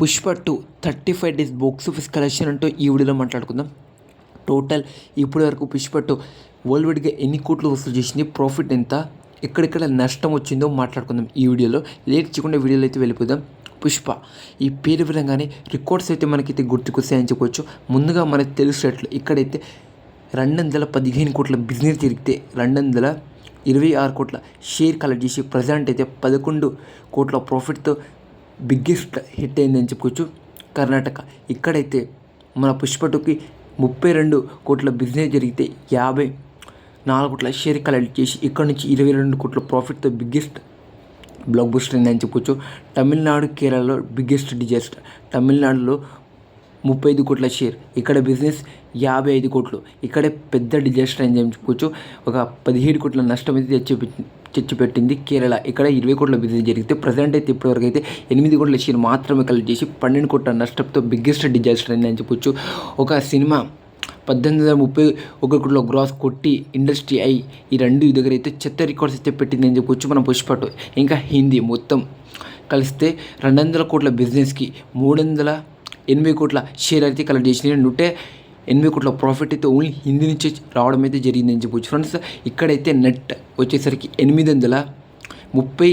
Pushpa two thirty five days box office collection అంటూ ఈ వీడియోలో మాట్లాడుకుందాం. టోటల్ ఇప్పటి వరకు పుష్ప టూ వరల్డ్ వైడ్గా ఎన్ని కోట్లు వసూలు చేసింది ప్రాఫిట్ ఎంత ఎక్కడెక్కడ నష్టం వచ్చిందో మాట్లాడుకుందాం ఈ వీడియోలో. లేట్ చేయకుండా వీడియోలో అయితే వెళ్ళిపోదాం. పుష్ప ఈ పేరు విధంగానే రికార్డ్స్ అయితే మనకైతే గుర్తుకొస్తాయని చెప్పవచ్చు ముందుగా మనకు తెలిసినట్లు ఇక్కడైతే రెండు వందల పదిహేను కోట్ల బిజినెస్ జరిగితే రెండు వందల ఇరవై ఆరు కోట్ల షేర్ కలెక్ట్ చేసి ప్రజెంట్ అయితే పదకొండు కోట్ల ప్రాఫిట్తో బిగ్గెస్ట్ హిట్ అయిందని చెప్పుకోవచ్చు. కర్ణాటక ఇక్కడైతే మన పుష్పటుకి ముప్పై రెండు కోట్ల బిజినెస్ జరిగితే యాభై నాలుగు కోట్ల షేర్ కలెక్ట్ చేసి ఇక్కడ నుంచి ఇరవై రెండు కోట్ల ప్రాఫిట్తో బిగ్గెస్ట్ బ్లాక్ బస్టర్ అయిందని చెప్పుకోవచ్చు. తమిళనాడు కేరళలో బిగ్గెస్ట్ డిజాస్టర్. తమిళనాడులో ముప్పై ఐదు కోట్ల షేర్. ఇక్కడ బిజినెస్ యాభై ఐదు కోట్లు. ఇక్కడే పెద్ద డిజాస్టర్ అని చెప్పుకోవచ్చు. ఒక పదిహేడు కోట్ల నష్టం అయితే తెచ్చి తెచ్చిపెట్టింది కేరళ. ఇక్కడ ఇరవై కోట్ల బిజినెస్ జరిగితే ప్రజెంట్ అయితే ఇప్పటివరకు అయితే ఎనిమిది కోట్ల షేర్ మాత్రమే కలెక్ట్ చేసి పన్నెండు కోట్ల నష్టంతో బిగ్గెస్ట్ డిజాస్టర్ అయింది అని చెప్పొచ్చు. ఒక సినిమా పద్దెనిమిది వందల ముప్పై ఒక కోట్ల గ్రాస్ కొట్టి ఇండస్ట్రీ అయి ఈ రెండు దగ్గర అయితే చెత్త రికార్డ్స్ అయితే పెట్టింది అని చెప్పొచ్చు మనం పుష్పటు ఇంకా హిందీ మొత్తం కలిస్తే రెండు వందల కోట్ల బిజినెస్కి మూడు వందల ఎనభై కోట్ల షేర్ అయితే కలెక్ట్ చేసినాయి. నూటే ఎనిమిది కోట్ల ప్రాఫిట్ అయితే ఓన్లీ హిందీ నుంచి రావడం అయితే జరిగిందని చెప్పొచ్చు. ఫ్రెండ్స్ ఇక్కడైతే నెట్ వచ్చేసరికి ఎనిమిది వందల ముప్పై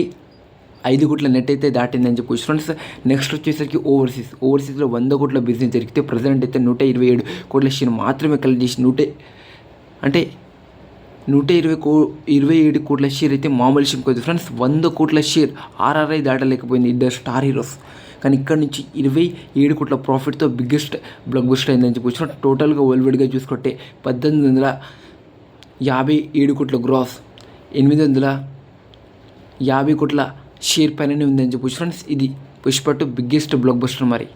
ఐదు కోట్ల నెట్ అయితే దాటిందని చెప్పొచ్చు. ఫ్రెండ్స్ నెక్స్ట్ వచ్చేసరికి ఓవర్సీస్ ఓవర్సీస్లో వంద కోట్ల బిజినెస్ జరిగితే ప్రజెంట్ అయితే నూట ఇరవై ఏడు కోట్ల షేర్ మాత్రమే కలెక్ట్ చేసి నూట అంటే నూట ఇరవై కో ఇరవై ఏడు కోట్ల షేర్ అయితే మామూలు షేర్ కాదు. ఫ్రెండ్స్ వంద కోట్ల షేర్ ఆర్ఆర్ఐ దాటలేకపోయింది. ఇద్దరు స్టార్ హీరోస్ కానీ ఇక్కడ నుంచి ఇరవై ఏడు కోట్ల ప్రాఫిట్తో బిగ్గెస్ట్ బ్లాక్ బస్టర్ అయిందని చెప్పొచ్చు టోటల్గా వరల్డ్గా చూసుకుంటే పద్దెనిమిది వందల యాభై ఏడు కోట్ల గ్రాస్ ఎనిమిది వందల యాభై కోట్ల షేర్ పైననే ఉందని చెప్పొచ్చు ఫ్రెండ్స్ ఇది Pushpa two biggest blockbuster మరి.